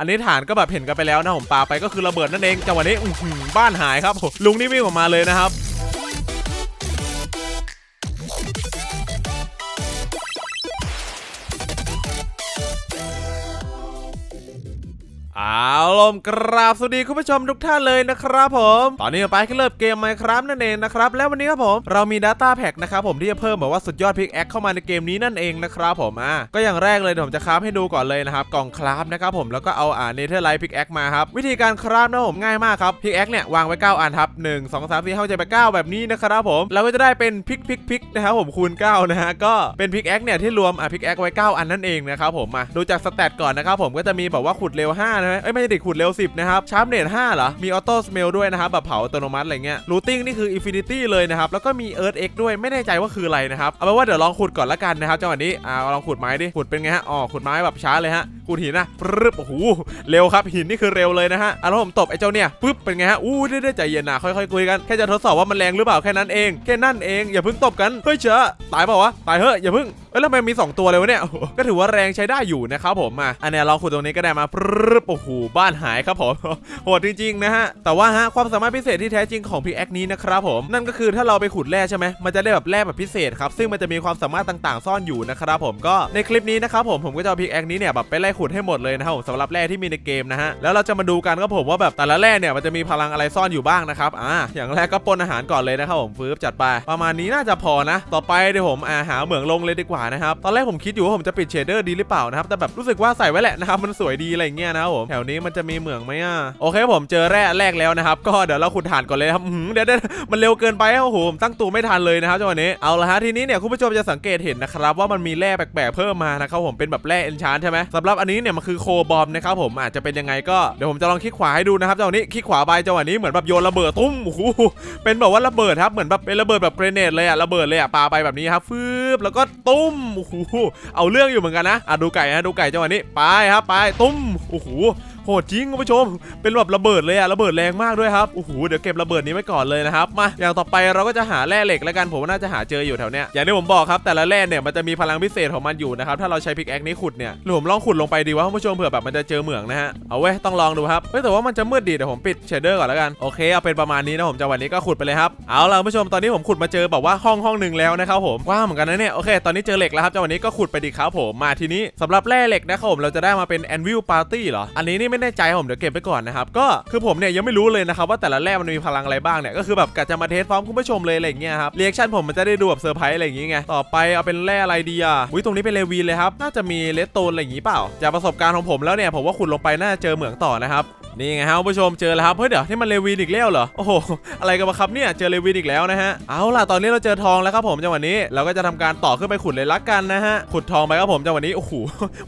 อันนี้ฐานก็แบบเห็นกันไปแล้วนะผมปาไปก็คือระเบิดนั่นเองจังหวะนี้บ้านหายครับลุงนี่วิ่งออกมาเลยนะครับ เอาลมกราบสวัสดีคุณผู้ชมทุกท่านเลยนะครับผม ตอนนี้ไปกันเริ่มเกมไมครับนั่นเองนะครับแล้ววันนี้ครับผมเรามี Data Pack นะครับผมที่จะเพิ่มแบบว่าสุดยอดพิกแอคเข้ามาในเกมนี้นั่นเองนะครับผมอะก็อย่างแรกเลยผมจะคราฟให้ดูก่อนเลยนะครับกล่องคราฟนะครับผมแล้วก็เอาอ่าเนเธอร์ไลท์พิกแอคมาครับวิธีการคราฟนะผมง่ายมากครับพิกแอคเนี่ยวางไว้ 9 อันครับ1 2 3 4 5 7 8 9แปดแบบนี้นะครับผมเราก็จะได้เป็นพิกพิกพิกนะครับผมคูณ9นะฮะก็เป็นพิกแอคเนี่ยที่รวมอะพิกแอคไว้ 9 อันนั่นเองนะครับผมมาดูจากสแตทก่อนนะครับผมก็จะมีแบบว่าขุดเร็ว5นะฮะเอ้ยไม่ใช่เด็กขุดเร็ว 10 นะครับชาร์ปเนต5เหรอ มีออโต้สเมลด้วยนะครับ แบบเผาอัตโนมัติอะไรเงี้ยรูติ้งนี่คืออินฟินิตี้เลยนะครับ แล้วก็มีเอิร์ธเอ็กด้วยไม่แน่ใจว่าคืออะไรนะครับเอาเป็นว่าเดี๋ยวลองขุดก่อนละกันนะครับจังหวะนี้อ่าลองขุดไม้ดิขุดเป็นไงฮะอ๋อขุดไม้แบบช้าเลยฮะ ขุดหินนะปึ๊บโอ้โหเร็วครับหินนี่คือเร็วเลยนะฮะอะแล้วผมตบไอ้เจ้าเนี่ยปึ๊บเป็นไงฮะอู้ได้ใจเย็นนะค่อยๆคุยกันแค่จะทดสอบว่ามันแรงหรือเปล่าแค่นั้นเองแค่นั่นเองอย่าเพิ่งตบกันเฮ้ยเชอะตายเปล่าวะตายเฮ้ยอย่าเพิ่งเอ้ยแล้วทำไมมีสองตัวเลยวะเนี่ยก็ถือว่าแรงใช้ได้อยู่นะครับผมมาอันนี้ยลองขุดตรงนี้ก็ได้มาปึ๊บโอ้โหบ้านหายครับผมโหดจริงๆนะฮะแต่ว่าฮะความสามารถพิเศษที่แท้จริงของพิกแอคนี้นะครับผมนั่นก็คือถ้าเราไปขุดแร่ใช่ไหมมันจะได้แบบแร่แบบพิเศษครับซึ่งมันจะมีความสามารถต่างๆ ซ่อนอยู่นะครับผมก็ในคลิปนี้นะครับผมผมก็จะเอาพิกแอคนี้เนี่ยแบบไปไล่ขุดให้หมดเลยนะครับผมสำหรับแร่ที่มีในเกมนะฮะแล้วเราจะมาดูกันครับผมว่าแบบแต่ละแร่เนี่ยมันจะมีพลังอะไรซ่อนอยู่บ้างนะครับอ่าอย่างแรกก็ปนอาหารก่อนเลยนะครับผมฟื้บจัดไปประมาณนี้น่าจะพอนะ ต่อไปเดี๋ยวผมอาหาเหมืองลงเลยดีกว่านะครับตอนแรกผมคิดอยู่ว่าผมจะปิดเชดเดอร์ดีหรือเปล่านะครับแต่แบบรู้สึกว่าใส่ไว้แหละนะครับมันสวยดีอะไรเงี้ยนะครับผมแถวนี้มันจะมีเหมืองไหมอะโอเคผมเจอแร่แรกแล้วนะครับก็เดี๋ยวเราขุดถ่านก่อนเลยครับเดี๋ยวเดมันเร็วเกินไปโอ้โหผมตั้งตัวไม่ทันเลยนะครับจังหวะนี้เอาละฮะทีนี้เนี่ยคุณผู้ชมจะสังเกตเห็นนะครับว่ามันมีแร่แปลกๆเพิ่มมานะครับผมเป็นแบบแร่เอนชานใช่ไหมสำหรับอันนี้เนี่ยมันคือโคบอมนะครับผมอาจจะเป็นยังไงก็เดี๋ยวผมจะลองคลิกขวาให้ดูนะครับจังหวะนี้คลิกขวาไปจังหวะนี้เหมือนแบบโยนระเบิดตุ้มโอ้โหเป็นแบบว่าระเบิดครับเหมือนแบบเป็นระเบิดแบบเกรเนตเลยอะระเบิดเลยอะปาไปแบบนี้ครับฟืบแล้วก็ตุ้มโอ้โหเอาเรื่องอยู่เหมือนกันนะอะดูไก่นะดูไก่จังหวะนี้ไปครับไปตุ้มโอ้โห หดจริงคุณผู้ชม เป็นแบบระเบิดเลยอะระเบิดแรงมากด้วยครับโอ้โหเดี๋ยวเก็บระเบิดนี้ไว้ก่อนเลยนะครับมาอย่างต่อไปเราก็จะหาแร่เหล็กแล้วกันผมว่าน่าจะหาเจออยู่แถวเนี้ยอย่างที่ผมบอกครับแต่ละแร่เนี่ยมันจะมีพลังพิเศษของมันอยู่นะครับถ้าเราใช้พิกแอคนี้ขุดเนี่ยหรือผมลองขุดลงไปดีว่าคุณผู้ชมเผื่อแบบมันจะเจอเหมืองนะฮะเอาเว้ยต้องลองดูครับเฮ้ยแต่ว่ามันจะมืดดีเดี๋ยวผมปิดเชดเดอร์ก่อนแล้วกันโอเคเอาเป็นประมาณนี้นะผมจังหวะนี้ก็ขุดไปเลยครับเอาล่ะคุณผู้ชมตอนนี้ผมขุดมาเจอแบบว่าห้องห้องหนึ่งแล้วนะครับผมกว้างเหมือนกันนะเนี่ยโอเคตอนนี้เจอเหล็กแล้วครับจังหวะนี้ก็ขุดไปดีครับผมมาทีนี้สำหรับแร่เหล็กนะครับผมเราจะได้มาเป็น Anvil Party เหรออันนี้นี่ไม่แน่ใจผมเดี๋ยวเก็บไปก่อนนะครับก็คือผมเนี่ยยังไม่รู้เลยนะครับว่าแต่ละแร่มันมีพลังอะไรบ้างเนี่ยก็คือแบบกะจะมาเทสพร้อมคุณผู้ชมเลยอะไรอย่างเงี้ยครับเรีแอคชั่นผมมันจะได้ดูแบบเซอร์ไพรส์อะไรอย่างเงี้ยต่อไปเอาเป็นแร่อะไรดีอะอุ้ยตรงนี้เป็นเลวีเลยครับน่าจะมีเลสโตนอะไรอย่างงี้เปล่าจากประสบการณ์ของผมแล้วเนี่ยผมว่าขุดลงไปน่าจะเจอเหมืองต่อนะครับนี่ไงฮะผู้ชมเจอแล้วครับเฮ้ยเดี๋ยวนี่มันเลวีนอีกแล้วเหรอ โอ้โห อะไรกันวะครับเนี่ย เจอเลวีนอีกแล้วนะฮะ เอาล่ะ ตอนนี้เราเจอทองแล้วครับผมจังหวะนี้ เราก็จะทำการต่อขึ้นไปขุดเลยละกันนะฮะ ขุดทองไปครับผมจังหวะนี้ โอ้โห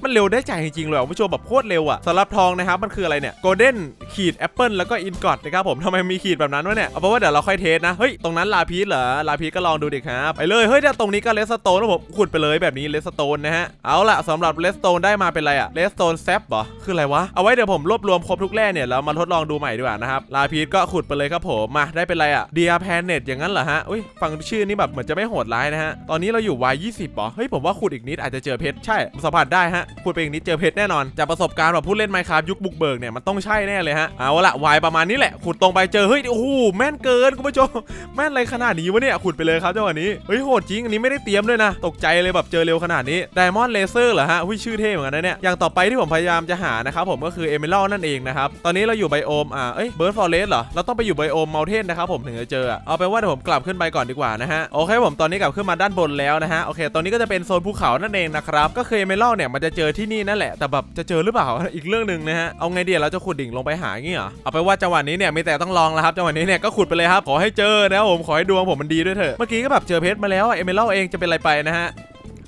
มันเร็วได้ใจจริงๆเลยผู้ชมแบบโคตรเร็วอะสำหรับทองนะครับ มันคืออะไรเนี่ย โกลเด้นขีดแอปเปิลแล้วก็อินกอดนะครับผมทำไมมีขีดแบบนั้นวะเนี่ย เอาเป็นว่าเดี๋ยวเราค่อยเทสนะ เฮ้ย ตรงนั้นลาพีสเหรอ ลาพีสก็ลองดูดิครับ ไปเลย เฮ้ยเดี๋ยวตรงนี้ก็เลสโตนนะผมขุดไปเลยแบบนี้เลสโตนนะฮะ เอาล่ะสำหรับเลสโตนได้มาเป็นอะไรอะเลสโตนแซปเหรอคืออะไรวะเอาไว้เดี๋ยวผมรวบรวมครบทุกแร่เนี่ยแล้วมาทดลองดูใหม่ดีกว่านะครับลาพีสก็ขุดไปเลยครับผมมาได้เป็นไรอะเดียแพนเน็ตอย่างนั้นเหรอฮะอุ้ยฟังชื่อนี่แบบเหมือนจะไม่โหดร้ายนะฮะตอนนี้เราอยู่วายยี่สิบเหรอเฮ้ยผมว่าขุดอีกนิดอาจจะเจอเพชรใช่สัมผัสได้ฮะขุดไปอีกนิดเจอเพชรแน่นอนจากประสบการณ์แบบผู้เล่นไมค์ครับยุคบุกเบิกเนี่ยมันต้องใช่แน่เลยฮะเอาละวายประมาณนี้แหละขุดตรงไปเจอเฮ้ยโอ้โหแม่นเกินคุณผู้ชมแม่นอะไรขนาดนี้วะเนี่ยขุดไปเลยครับจังหวะนี้เฮ้ยโหดจริงอันนี้ไม่ได้เตรียมด้วยนะตกใจเลยแบบเจอเร็วขนาดนี้ไดมอนด์เลเซอร์เหรอฮะหุ้ยชื่อเท่เหมือนกันนะเนี่ยอย่างต่อไปที่ผมพยายามจะหานะครับผมก็คือเอเมอรัลนั่นเองนะครับตอนนี้เราอยู่ไบโอมอ่าเอ้ยเบิร์ดฟอเรสเหรอ เราต้องไปอยู่ไบโอมเมลเทนนะครับผมถึงจะเจอเอาเป็นว่าเดี๋ยวผมกลับขึ้นไปก่อนดีกว่านะฮะโอเคผมตอนนี้กลับขึ้นมาด้านบนแล้วนะฮะโอเคตอนนี้ก็จะเป็นโซนภูเขานั่นเองนะครับก็คือเอเมอรัลเนี่ยมันจะเจอที่นี่นั่นแหละแต่แบบจะเจอหรือเปล่าอีกเรื่องหนึ่งนะฮะเอาไงดีเราจะขุดดิ่งลงไปหางี้เหรอเอาไปนว่าจังหวะนี้เนี่ยมีแต่ต้องลองแล้วครับจังหวะนี้เนี่ยก็ขุดไปเลยครับขอให้เจอนะผมขอให้ดวงผมมันดีด้วยเถอะเมื่อกี้ก็แบบเจอเพชรมาแล้วเอเมลเองจะเป็นอะไรไปนะฮะ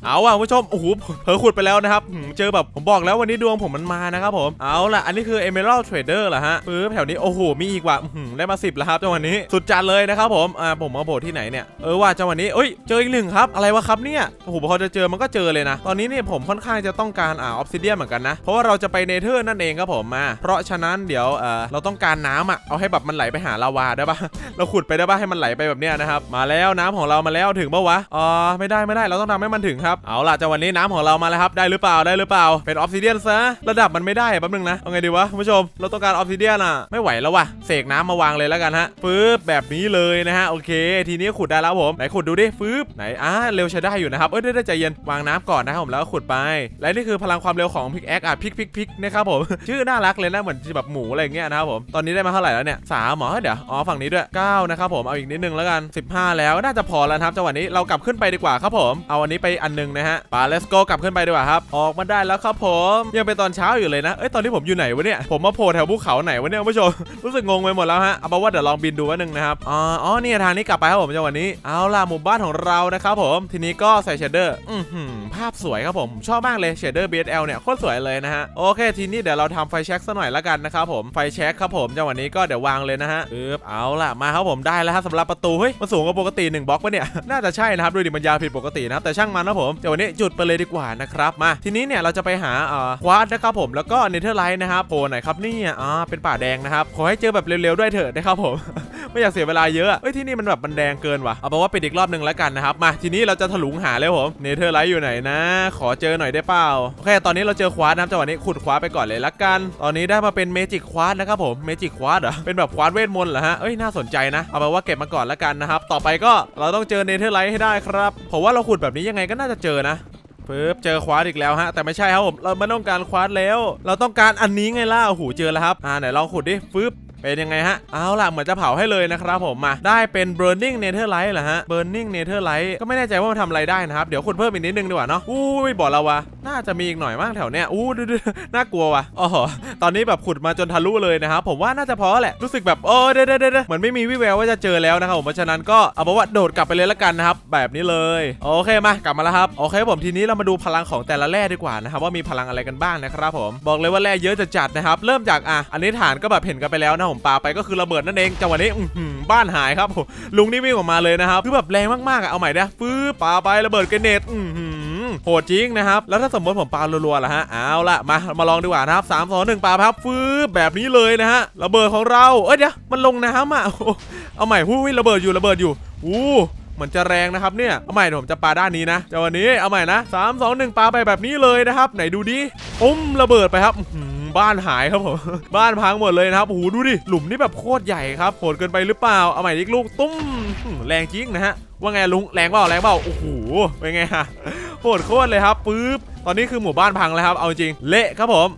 เอาว่ะผู้ชมโอ้โหเผลอขุดไปแล้วนะครับเจอแบบผมบอกแล้ววันนี้ดวงผมมันมานะครับผมเอาล่ะอันนี้คือ Emerald Trader เหรอฮะปื๊บแถวนี้โอ้โหมีอีกว่ะได้มา 10แล้วครับจังหวะนี้สุดจัดเลยนะครับผมอ่าผมมาโผล่ที่ไหนเนี่ยเออว่าจังหวะนี้เอ้ยเจออีกหนึ่งครับอะไรวะครับเนี่ยโอ้โหพอจะเจอมันก็เจอเลยนะตอนนี้เนี่ยผมค่อนข้างจะต้องการอ่าออฟซิเดียเหมือนกันนะเพราะว่าเราจะไปเนเธอร์นั่นเองครับผมมาเพราะฉะนั้นเดี๋ยวเออเราต้องการน้ำอะเอาให้แบบมันไหลไปหาลาวาได้ปะเราขุดไปได้ปะให้มันไหลไปแบบเนี้ยนะครับมาแล้วน้ำของเรามาแล้วถึงปะวะอ๋อไม่ได้ไม่ได้เราต้องทำให้มันถึงครับเอาล่ะจังหวะนี้น้ำของเรามาแล้วครับ ได้หรือเปล่าได้หรือเปล่า เป็นออฟซิเดียนซะ ระดับมันไม่ได้แป๊บนึงนะ เอาไงดีวะคุณผู้ชม เราต้องการออฟซิเดียนอะ ไม่ไหวแล้วว่ะ เสกน้ำมาวางเลยแล้วกันฮะ ปึ๊บแบบนี้เลยนะฮะ โอเค ทีนี้ขุดได้แล้วผม ไหนขุดดูดิ ปึ๊บ ไหน อ่า เร็วใช้ได้อยู่นะครับ เอ้ยได้ใจเย็น วางน้ำก่อนนะครับผม แล้วขุดไป และนี่คือพลังความเร็วของพิกแอคอะพิกพิกพิกนะครับผม ชื่อน่ารักเลยนะ เหมือนแบบหมูอะไรอย่างเงี้ยนะครับผม ตอนนี้ได้มาเท่าไหร่แล้วเนี่ยสามหมอเดี๋ยว อ๋อ ฝั่งนี้ด้วยเก้านะครับผม เอาอีกนิดนึงแล้วกัน 15 แล้ว น่าจะพอแล้วครับจังหวะนี้ เรากลับขึ้นไปดีกว่าครับผม เอาอันนี้ไปอันหนึงนะฮะปา let's go กลับขึ้นไปดีกว่าครับ ออกมาได้แล้วครับผม ยังเป็นตอนเช้าอยู่เลยนะ เอ้ยตอนนี้ผมอยู่ไหนวะเนี่ย ผมมาโผล่แถวภูเขาไหนวะเนี่ยผู้ชม รู้สึกงงไปหมดแล้วฮะ เอาเป็นว่าเดี๋ยวลองบินดูว่านึงนะครับ อ๋ออ๋อเนี่ยทางนี้กลับไปครับผมจังหวะนี้ เอาล่ะหมู่บ้านของเรานะครับผม ทีนี้ก็ใส่เชดเดอร์ อือหือภาพสวยครับผมชอบมากเลยเชดเดอร์ BSL เนี่ยโคตรสวยเลยนะฮะ โอเค ทีนี้เดี๋ยวเราทำไฟแช็กซะหน่อยละกันนะครับผม ไฟแช็กครับผมจังหวะนี้ก็เดี๋ยววางเลยนะฮะปึ๊บเอาล่ะมาครับผมได้แล้วฮะสำหรับประตู เฮ้ยมันสูงกว่าปกติ1บล็อกปะเนี่ย น่าจะใช่นะครับดูดิมันยาวผิดปกตินะครับแต่ช่างมันนะผมผมแต่วันี้จุดไปเลยดีกว่านะครับมาทีนี้เนี่ยเราจะไปหาเอ่อควาดนะครับผมแล้วก็เนเธอร์ไลท์นะครับโผล่ไหนครับเนี่ยอ่าเป็นป่าแดงนะครับขอให้เจอแบบเร็วๆด้วยเถอะนะครับผม ไม่อยากเสียเวลาเยอะเอ้ยที่นี่มันแบบมันแดงเกินว่ะเอาเป็นว่าไปอีกรอบหนึ่งแล้วกันนะครับมาทีนี้เราจะถลุงหาเลยผมเนเธอร์ไลท์อยู่ไหนนะ ขอเจอหน่อยได้เปล่าโอเค ตอนนี้เราเจอควาดนะครับจังหวะนี้ขุดควาดไปก่อนเลยละกัน ตอนนี้ได้มาเป็นเมจิกควาดนะครับผมเมจิกควาดเหรอเป็นแบบควาดเวทมนต์เหรอฮะเอ้ยน่าสนใจนะเอาเป็นว่าเก็บมาก่อนละกันนะครับต่อไปก็เราต้องเจอเนเธอร์ไลท์ให้ได้ครับผมว่าเราขุดแบบนี้ยังไงก็น่าจะเจอนะปึ๊บเจอควาดอีกแล้วฮะ แต่ไม่ใช่ครับผม เราไม่ต้องการควาดแล้ว เราต้องการอันนี้ไงล่ะโอ้โหเจอแล้วครับ อ่าไหนลองขุดดิปึ๊บ เป็นยังไงฮะ เอาล่ะ เหมือนจะเผาให้เลยนะครับผมมา ได้เป็น burning netherlight เหรอฮะ burning netherlight ก็ไม่แน่ใจว่ามันทำอะไรได้นะครับ เดี๋ยวขุดเพิ่มอีกนิดนึงดีกว่าเนาะอู้ยบอกเราวะน่าจะมีอีกหน่อยมากแถวเนี้ยอู้ดูดูน่ากลัวว่ะอ๋อตอนนี้แบบขุดมาจนทะลุเลยนะครับผมว่าน่าจะพอแหละรู้สึกแบบโอ้เด้เด้เด้เหมือนไม่มีวิแววว่าจะเจอแล้วนะครับผมเพราะฉะนั้นก็เอาเป็นว่าโดดกลับไปเลยละกันนะครับแบบนี้เลยโอเคมากลับมาแล้วครับโอเคผมทีนี้เรามาดูพลังของแต่ละแร่ดีกว่านะครับว่ามีพลังอะไรกันบ้างนะครับผมบอกเลยว่าแร่เยอะจะจัดนะครับเริ่มจากอะอันนี้ฐานก็แบบเห็นกันไปแล้วนะผมปาไปก็คือระเบิดนั่นเองจังหวะนี้บ้านหายครับลุงนี่วิ่งออกมาเลยนะครับคือแบบแรงมากๆอะเอาใหม่นะฟื้ปาไประเบิดเกรเนตโหดจริงนะครับ แล้วถ้าสมมติผมปารัวๆล่ะฮะ เอาละมา มาลองดีกว่านะครับสามสองหนึ่งปาครับฟื้แบบนี้เลยนะฮะ ระเบิดของเรา เอ้ยเดี๋ยวมันลงน้ำอะเอาใหม่หุ้ยระเบิดอยู่ระเบิดอยู่ อู้เหมือนจะแรงนะครับเนี่ย เอาใหม่ผมจะปาด้านนี้นะจังวะนี้ เอาใหม่นะสามสองหนึ่งปาไปแบบนี้เลยนะครับ ไหนดูดิอุ้มระเบิดไปครับ บ้านหายครับผม บ้านพังหมดเลยนะครับโอ้โหดูดิหลุมนี่แบบโคตรใหญ่ครับโหดเกินไปหรือเปล่าเอาใหม่อีกลูกตุ้มแรงจริงนะฮะว่าไงลุงแรงเปล่าแรงเปล่าโอ้โหเป็นไงฮะโหดโคตรเลยครับปึ๊บตอนนี้คือหมู่บ้านพังแล้วครับเอาจริงเละครับผม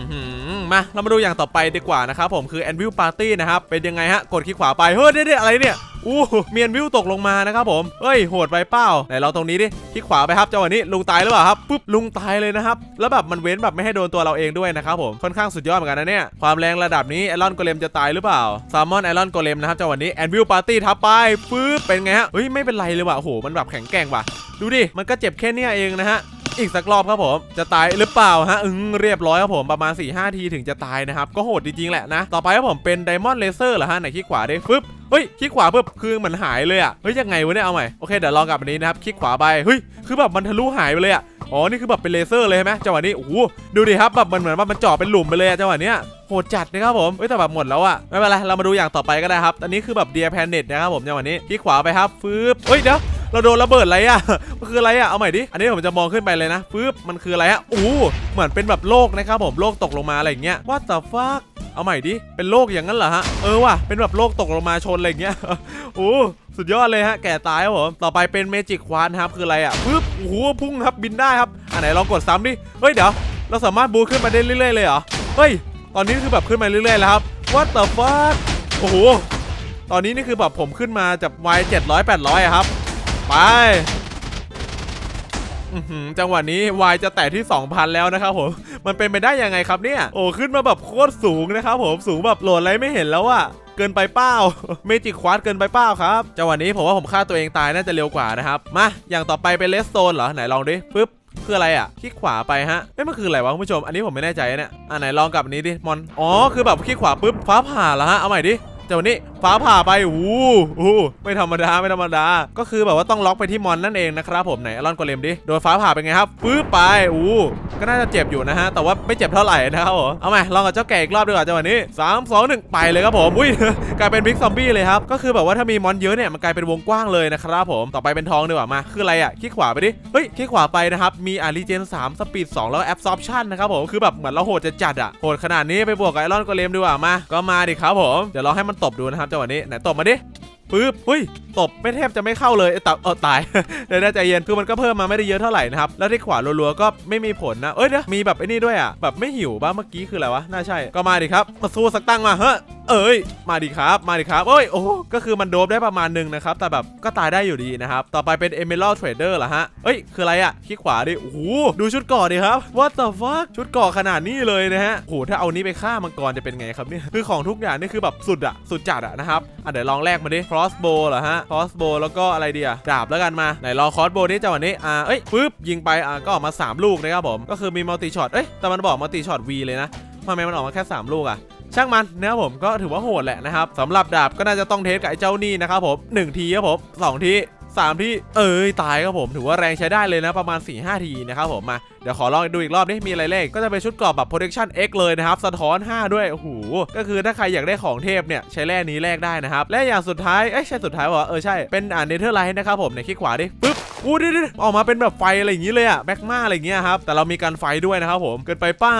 มหืมมาเรามาดูอย่างต่อไปดีกว่านะครับผมคือ Anvil Party นะครับเป็นยังไงฮะกดคลิกขวาไปเฮ้ยเด็ดอะไรเนี่ย อู้มี Anvil ตกลงมานะครับผมเฮ้ยโหดไปเป้าไหนลองตรงนี้ดิคลิกขวาไปครับจังหวะนี้ลุงตายหรือเปล่าครับปุ๊บลุงตายเลยนะครับแล้วแบบมันเว้นแบบไม่ให้โดนตัวเราเองด้วยนะครับผมค่อนข้างสุดยอดเหมือนกันนะเนี่ยความแรงระดับนี้ไอรอนโกเลมจะตายหรือเปล่าซามอนไอรอนโกเลมนะครับจังหวะนี้ Anvil Party ทับไปปึ๊บเป็นไงฮะเฮ้ยไม่เป็นไรเลยว่ะโอ้โหมันแบบแข็งแกร่งว่ะ ดูดิมันก็เจ็บแค่เนี้ยเองนะฮะอีกสักรอบครับผมจะตายหรือเปล่าฮะอืมเรียบร้อยครับผมประมาณ4 5ทีถึงจะตายนะครับ ก็โหดจริงๆแหละนะ ต่อไปครับผมเป็นไดมอนด์เลเซอร์เหรอฮะไหนคลิกขวาได้ปึ๊บ ฮ้ยคลิกขวาเพื่อคือเหมือนหายเลยอะเฮ้ยยังไงวะเนี่ยเอาใหม่โอเคเดี๋ยวลองกลับอันนี้นะครับคลิกขวาไปเฮ้ยคือแบบมันทะลุหายไปเลยอะอ๋อนี่คือแบบเป็นเลเซอร์เลยใช่ไหมจังหวะนี้โอ้โหดูดิครับแบบมันเหมือนว่ามันเจาะเป็นหลุมไปเลยอะจังหวะเนี้ยโหดจัดนะครับผมเฮ้ยแต่แบบหมดแล้วอะไม่เป็นไรเรามาดูอย่างต่อไปก็ได้ครับอันนี้คือแบบเดียแพนเน็ตนะครับผมจังหวะนี้คลิกขวาไปครับฟืบเฮ้ยเดี๋ยว เราโดนระเบิดอะไรอะมันคืออะไรอะเอาใหม่ดิ อันนี้ผมจะมองขึ้นไปเลยนะฟืบมันคืออะไรฮะอู้เหมือนเป็นแบบโลกนะครับผม โลกตกลงมาอะไรอย่างเงี้ย What the fuck เอาใหม่ดิ เป็นโลกอย่างนั้นเหรอฮะ เออว่ะ เป็นแบบโลกตกลงมาชนอะไรอย่างเงี้ยโอ้สุดยอดเลยฮะ แก่ตายครับผม ต่อไปเป็นเมจิกควานครับ คืออะไรอะปึ๊บโอ้โหพุ่งครับบินได้ครับ อันไหนลองกดซ้ำดิ เฮ้ยเดี๋ยว เราสามารถบูขึ้นมาได้เรื่อยๆเลยเหรอ เฮ้ย ตอนนี้คือแบบขึ้นมาเรื่อยๆแล้วครับ What the fuck โอ้โห ตอนนี้นี่คือแบบผมขึ้นมาจากวัย700 800อะครับ ไปจังหวะนี้วายจะแตะที่ 2,000 แล้วนะครับผม มันเป็นไปได้ยังไงครับเนี่ย โอ้ขึ้นมาแบบโคตรสูงนะครับผมสูงแบบโหลดอะไรไม่เห็นแล้วอะเกินไปเป้าเมจิกควาดเกินไปเป้าครับจังหวะนี้ผมว่าผมฆ่าตัวเองตายน่าจะเร็วกว่านะครับ มาอย่างต่อไปเป็นเลสโตนเหรอไหนลองดิปึ๊บคืออะไรอะคลิกขวาไปฮะเอ้ยมันคืออะไรวะคุณผู้ชม อันนี้ผมไม่แน่ใจเนี่ยอะไหนลองกับอันนี้ดิมอนอ๋อคือแบบคลิกขวาปุ๊บฟ้าผ่าแล้วฮะเอาใหม่ดิจังหวะนี้ ฟ้าผ่าไปอู้อู้ไม่ธรรมดาไม่ธรรมดา ก็คือแบบว่าต้องล็อกไปที่มอนนั่นเองนะครับผมไหนอลอนโกเลมดิโดนฟ้าผ่าเป็นไงครับปื๊บไปอู้ก็น่าจะเจ็บอยู่นะฮะ แต่ว่าไม่เจ็บเท่าไหร่นะครับผมเอาใหมลองกับเจ้าแก่อีกรอบดีกว่าจังหวะนี้สามสองหนึ่งไปเลยครับผมอุ้ยกลายเป็นบิ๊กซอมบี้เลยครับก็คือแบบว่าถ้ามีมอนเยอะเนี่ยมันกลายเป็นวงกว้างเลยนะครับผมต่อไปเป็นทองดีกว่ามาคืออะไรอะคลิกขวาไปดิเฮ้ยคลิกขวาไปนะครับมีอารีเจน3สปีด2แล้วแอบซอปชั่นนะครับผมคือแบบเหมือนเราโหดจะจัดอะโหดขนาดนี้ไปบวกกับไอรอนโกเลมดีกว่ามาก็มาดิครับผมเดี๋ยวเราให้มันตบดูนะครับจังหวะนี้ไหนตบมาดิปึ๊บเฮ้ยตบไม่แทบจะไม่เข้าเลยเอ้ยแต่เออตายเดี๋ยวใจเย็นคือมันก็เพิ่มมาไม่ได้เยอะเท่าไหร่นะครับแล้วที่ขวารัวๆก็ไม่มีผลนะเอ้ยเดี๋ยวมีแบบไอ้นี่ด้วยอะแบบไม่หิวบ้าเมื่อกี้คืออะไรวะน่าใช่ก็มาดิครับมาสู้สักตั้งมาเฮ้อ เอ้ย มาดิครับ มาดิครับเอ้ย โอ้ ก็คือมันโดบได้ประมาณหนึ่งนะครับ แต่แบบก็ตายได้อยู่ดีนะครับ ต่อไปเป็น Emerald Trader เหรอฮะ เอ้ย คืออะไรอะคลิกขวาดิ โอ้โห ดูชุดเก่อดิครับ What the fuck ชุดเก่อขนาดนี้เลยนะฮะโอ้โห ถ้าเอานี้ไปฆ่ามังกรจะเป็นไงครับเนี่ย คือของทุกอย่างนี่คือแบบสุดอะสุดจัดอะนะครับ อะเดี๋ยวลองแลกมาดิ crossbow เหรอฮะ crossbow แล้วก็อะไรดีอะดาบแล้วกันมา ไหนลอง crossbow ดิจังหวะนี้ อ่า เอ้ย ปึ๊บ ยิงไป อ่า ก็ออกมา 3 ลูกนะครับผม ก็คือมี multi shot เอ้ย แต่มันบอก multi shot V เลยนะทำไมมันออกมาแค่ 3 ลูกอะ ช่างมันนะครับผมก็ถือว่าโหดแหละนะครับสำหรับดาบก็น่าจะต้องเทสกับไอ้เจ้านี่นะครับผม1ทีครับผม2ที3ทีเอ้ยตายครับผมถือว่าแรงใช้ได้เลยนะประมาณ4-5ทีนะครับผมมา เดี๋ยวขอลองดูอีกรอบนี่มีอะไรเลขก็จะเป็นชุดกรอบแบบ protection X เลยนะครับ สะท้อน 5 ด้วยโอ้โหก็คือถ้าใครอยากได้ของเทพเนี่ยใช้แร่นี้แลกได้นะครับและอย่างสุดท้ายเอ้ยใช่สุดท้ายวะเออใช่เป็นอ่านเนเธอร์ไลท์นะครับผมในคลิกขวาดิปึ๊บอู้ดิดิออกมาเป็นแบบไฟอะไรอย่างนี้เลยอะแบ็กมาอะไรอย่างเงี้ยครับแต่เรามีการไฟด้วยนะครับผมเกินไปเปล่า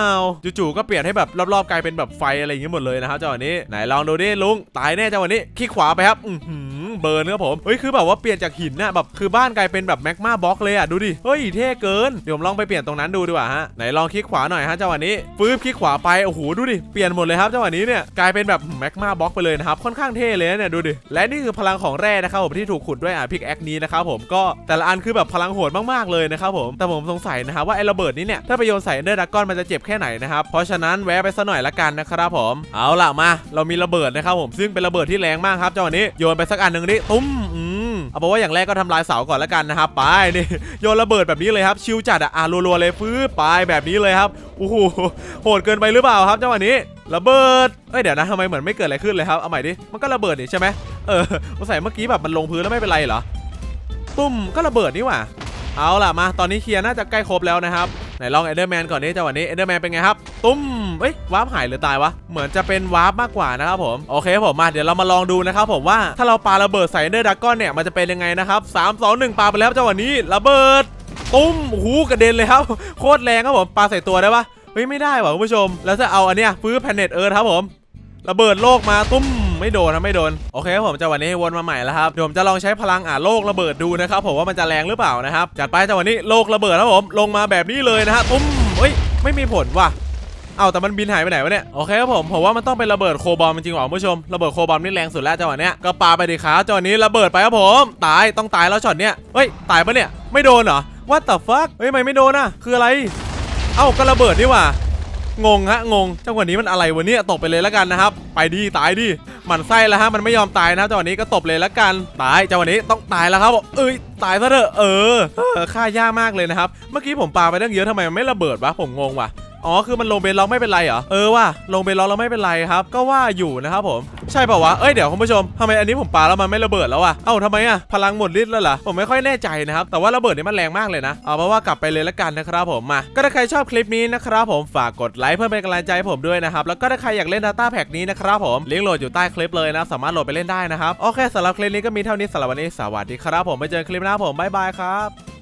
จู่ๆก็เปลี่ยนให้แบบรอบๆกลายเป็นแบบไฟอะไรอย่างเงี้ยหมดเลยนะครับจังหวะนี้ไหนลองดูดิลุงตายแน่จังหวะนี้คลิกขวาไปครับอือหือเบิร์นครับผมเฮ้ยคือแบบว่าเปลี่ยนจากหินน่ะแบบคือบ้านกลายเป็นแบบแมกมาบล็อกเลยอะดูดิเฮ้ยเท่เกินเดี๋ยวผมลองไปเปลี่ยนตรงนั้นดูดีกว่าฮะไหนลองคลิกขวาหน่อยฮะจังหวะนี้ฟื้บคลิกขวาไปโอ้โหดูดิเปลี่ยนหมดเลยครับจังหวะนี้เนี่ยกลายเป็นแบบแมกมาบล็อกไปเลยนะครับค่อนข้างเท่เลยเนี่ยดูดิและนี่คือพลังของแร่นะครับผมที่ถูกขุดด้วยอะพิกแอคนี้นะครับผมก็แต่ละอันคือแบบพลังโหดมากๆเลยนะครับผมแต่ผมสงสัยนะครับว่าไอ้ระเบิดนี้เนี่ยถ้าไปโยนใส่เนอร์ดักก้อนมันจะเจ็บแค่ไหนนะครับเพราะฉะนั้นแวะไปซะหน่อยละกันนะครับผมเอาล่ะมา เรามีระเบิดนะครับผมซึ่งเป็นระเบิดที่แรงมากครับจังหวะนี้โยนไปสักอันหนึ่งนี่ตุ้มอืม เอาเป็นว่าอย่างแรกก็ทำลายเสาก่อนละกันนะครับไปนี่โยนระเบิดแบบนี้เลยครับชิวจัดอะอะรัวๆเลยฟื้นไปแบบนี้เลยครับโอ้โหโหดเกินไปหรือเปล่าครับจังหวะนี้ระเบิดเอ้ยเดี๋ยวนะทำไมเหมือนไม่เกิดอะไรขึ้นเลยครับเอาใหม่ดิมันก็ระเบิดนี่ใช่ไหมเออสงสัยเมื่อกี้แบบมันลงพื้นแล้วไม่เป็นไรเหรอตุ้มก็ระเบิดนี่หว่าเอาล่ะมา ตอนนี้เคลียร์น่าจะใกล้ครบแล้วนะครับ ไหนลองเอเดอร์แมนก่อนนี้จังหวะนี้เอเดอร์แมนเป็นไงครับ ตุ้มเอ้ยวาร์ปหายหรือตายวะ เหมือนจะเป็นวาร์ปมากกว่านะครับผม โอเคผมมาเดี๋ยวเรามาลองดูนะครับผมว่าถ้าเราปาระเบิดใส่เดอร์ดักก้อนเนี่ยมันจะเป็นยังไงนะครับ3 2 1ปาไปแล้วจังหวะนี้ระเบิดตุ้มโอ้โหกระเด็นเลยครับ โคตรแรงครับผมปาใส่ตัวได้ปะเฮ้ยไม่ได้ว่ะคุณผู้ชม แล้วจะเอาอันเนี้ยฟื้นแพนเน็ตเอิร์ธครับผมระเบิดโลกมาตุ้ม ไม่โดนนะไม่โดนโอเคครับผมจังหวะนี้วนมาใหม่แล้วครับเดี๋ยวผมจะลองใช้พลังอ่าโลกระเบิดดูนะครับผมว่ามันจะแรงหรือเปล่านะครับจัดไปจังหวะนี้โลกระเบิดครับผมลงมาแบบนี้เลยนะฮะตุ้มเฮ้ยไม่มีผลว่ะเอาแต่มันบินหายไปไหนวะเนี่ยโอเคครับผมผมว่ามันต้องเป็นระเบิดโคบอมจริงๆว่ะคุณผู้ชมระเบิดโคบอมนี่แรงสุดแล้วจังหวะเนี้ยก็ปาไปดิครับจังหวะนี้ระเบิดไปครับผมตายต้องตายแล้วช็อตเนี้ยเฮ้ยตายปะเนี่ยไม่โดนเหรอ What the fuck เฮ้ยไม่ไม่โดนอะคืออะไร เอ้าก็ระเบิดนี่ว่า งงฮะงงจังหวะนี้มันอะไรวะเนี่ยตบไปเลยแล้วกันนะครับ ไปดีตายดิหมันไส้แล้วฮะมันไม่ยอมตายนะจังหวะนี้ก็ตบเลยแล้วกันตายจังหวะนี้ต้องตายแล้วครับเอ้ยตายซะเถอะเออเออค่ายากมากเลยนะครับ เมื่อกี้ผมปาไปตั้งเยอะทำไมมันไม่ระเบิดวะผมงงว่ะ อ๋อคือมันลงเบนล็อกไม่เป็นไรเหรอเออว่ะลงเบนล็อกแล้วไม่เป็นไรครับ ก็ว่าอยู่นะครับผมใช่ป่าวะเอ้ยเดี๋ยวคุณผู้ชมทำไมอันนี้ผมปาแล้วมันไม่ระเบิดแล้วอะเอ้าทำไมอะพลังหมดฤทธิ์แล้วเหรอผมไม่ค่อยแน่ใจนะครับแต่ว่าระเบิดนี่มันแรงมากเลยนะเอาเป็นว่ากลับไปเลยละกันนะครับผมมาก็ถ้าใครชอบคลิปนี้นะครับผมฝากกดไลค์เพื่อเป็นกำลังใจให้ผมด้วยนะครับแล้วก็ถ้าใครอยากเล่น Data Pack นี้นะครับผมลิงก์โหลดอยู่ใต้คลิปเลยนะสามารถโหลดไปเล่นได้นะครับโอเคสำหรับคลิปนี้ก็มีเท่านี้สำหรับวันนี้สวัสดีครับผมไปเจอคลิปหน้าผมบ๊ายบายครับ